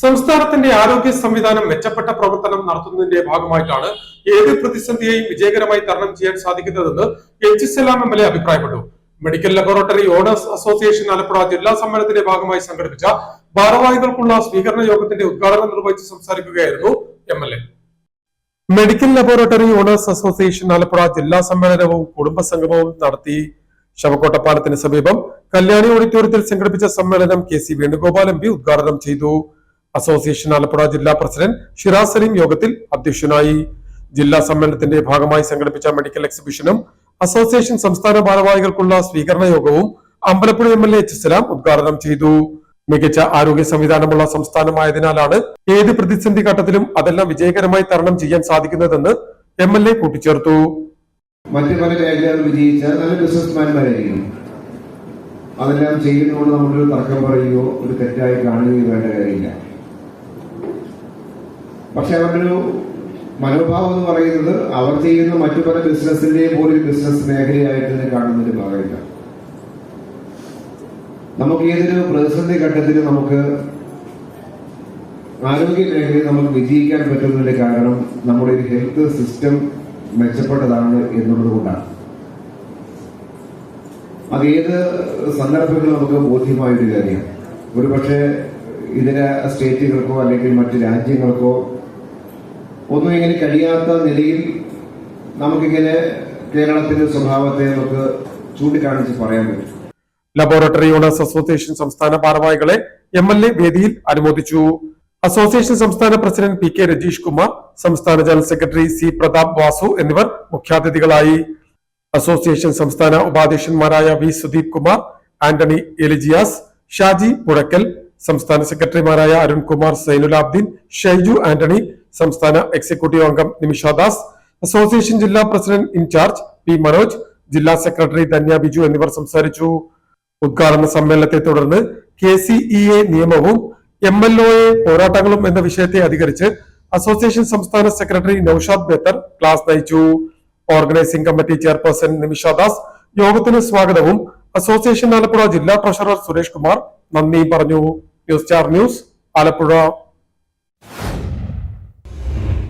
സംസ്ഥാനത്തിന്റെ ആരോഗ്യ സംവിധാനം മെച്ചപ്പെട്ട പ്രവർത്തനം നടത്തുന്നതിന്റെ ഭാഗമായിട്ടാണ് ഏത് പ്രതിസന്ധിയെയും വിജയകരമായി തരണം ചെയ്യാൻ സാധിക്കുന്നതെന്ന് H Salam M L A അഭിപ്രായപ്പെട്ടു. Medical laboratory owners association Alappuzha ജില്ലാ സമ്മേളനത്തിന്റെ ഭാഗമായി സംഘടിപ്പിച്ച ഭാരവാഹികൾക്കുള്ള സ്വീകരണ യോഗത്തിന്റെ ഉദ്ഘാടനം നിർവഹിച്ച് സംസാരിക്കുകയായിരുന്നു M L A. Medical laboratory owners association Alappuzha ജില്ലാ സമ്മേളനവും കുടുംബസംഗമവും നടത്തി ശവക്കോട്ടപ്പാലത്തിന് സമീപം കല്യാണി ഓഡിറ്റോറിയത്തിൽ സംഘടിപ്പിച്ച സമ്മേളനം K C Venugopal M P ഉദ്ഘാടനം ചെയ്തു. അസോസിയേഷൻ ആലപ്പുഴ ജില്ലാ പ്രസിഡന്റ് ഷിറാസ് സലീം യോഗത്തിൽ അധ്യക്ഷനായി. ജില്ലാ സമ്മേളനത്തിന്റെ ഭാഗമായി സംഘടിപ്പിച്ച മെഡിക്കൽ എക്സിബിഷനും അസോസിയേഷൻ സംസ്ഥാന ഭാരവാഹികൾക്കുള്ള സ്വീകരണ യോഗവും Ambalappuzha M L A H Salam ഉദ്ഘാടനം ചെയ്തു. മികച്ച ആരോഗ്യ സംവിധാനമുള്ള സംസ്ഥാനമായതിനാലാണ് ഏത് പ്രതിസന്ധി ഘട്ടത്തിലും അതെല്ലാം വിജയകരമായി തരണം ചെയ്യാൻ സാധിക്കുന്നതെന്ന് എം എൽ എ കൂട്ടിച്ചേർത്തു. മറ്റു പല മേഖലകൾ വിജയിച്ച നല്ല ബിസിനസ്മാൻമാരായിരിക്കും. അതെല്ലാം ചെയ്യുന്നതുകൊണ്ട് നമ്മളൊരു തർക്കം പറയുകയോ ഒരു തെറ്റായി കാണുകയോ വേണ്ട കാര്യമില്ല. പക്ഷെ അവരുടെ ഒരു മനോഭാവം എന്ന് പറയുന്നത് അവർ ചെയ്യുന്ന മറ്റു പല ബിസിനസിന്റെയും പോലും ഒരു ബിസിനസ് മേഖലയായിട്ട് തന്നെ കാണുന്നതിന് ഭാഗമില്ല. നമുക്ക് ഏതൊരു പ്രതിസന്ധി ഘട്ടത്തിൽ നമുക്ക് ആരോഗ്യ മേഖലയിൽ നമുക്ക് വിജയിക്കാൻ പറ്റുന്നതിന്റെ കാരണം നമ്മുടെ ഒരു ഹെൽത്ത് സിസ്റ്റം മെച്ചപ്പെട്ടതാണ് എന്നുള്ളത് കൊണ്ടാണ്. അത് ഏത് സന്ദർഭങ്ങളും നമുക്ക് ബോധ്യമായൊരു കാര്യമാണ്. ഒരുപക്ഷെ ഇതര സ്റ്റേറ്റുകൾക്കോ അല്ലെങ്കിൽ മറ്റു രാജ്യങ്ങൾക്കോ ഒന്നും ഇങ്ങനെ കഴിയാത്ത നിലയിൽ നമുക്കിങ്ങനെ കേരളത്തിന്റെ സ്വഭാവത്തെ നമുക്ക് ചൂണ്ടിക്കാണിച്ച് പറയാൻ പറ്റും. ലബോറട്ടറി ഓണേഴ്സ് അസോസിയേഷൻ സംസ്ഥാന ഭാരവാഹികളെ എം എൽ എ വേദിയിൽ അനുമോദിച്ചു. അസോസിയേഷൻ സംസ്ഥാന president P K Rajeesh Kumar സംസ്ഥാന general secretary C Prathap Vasu എന്നിവർ മുഖ്യാതിഥികളായി. അസോസിയേഷൻ സംസ്ഥാന ഉപാധ്യക്ഷന്മാരായ V Sudeep Kumar Antony Eligias Shaji Puzhakkal സംസ്ഥാന സെക്രട്ടറിമാരായ അരുൺകുമാർ സൈനുലാബ്ദീൻ ഷൈജു ആന്റണി സംസ്ഥാന എക്സിക്യൂട്ടീവ് അംഗം നിമിഷ ദാസ് അസോസിയേഷൻ ജില്ലാ president in charge P Manoj ജില്ലാ സെക്രട്ടറി ധന്യ ബിജു എന്നിവർ സംസാരിച്ചു. ഉദ്ഘാടന സമ്മേളനത്തെ തുടർന്ന് കെ സി ഇ എ നിയമവും എം എൽ ഒ എ പോരാട്ടങ്ങളും എന്ന വിഷയത്തെ അധികരിച്ച് അസോസിയേഷൻ സംസ്ഥാന സെക്രട്ടറി നൌഷാദ് ബേത്തർ ക്ലാസ് നയിച്ചു. Organising committee chairperson Nimisha Das യോഗത്തിന് സ്വാഗതവും അസോസിയേഷൻ ആലപ്പുഴ ജില്ലാ ട്രഷറർ സുരേഷ് കുമാർ നന്ദിയും പറഞ്ഞു. News star news Alappuzha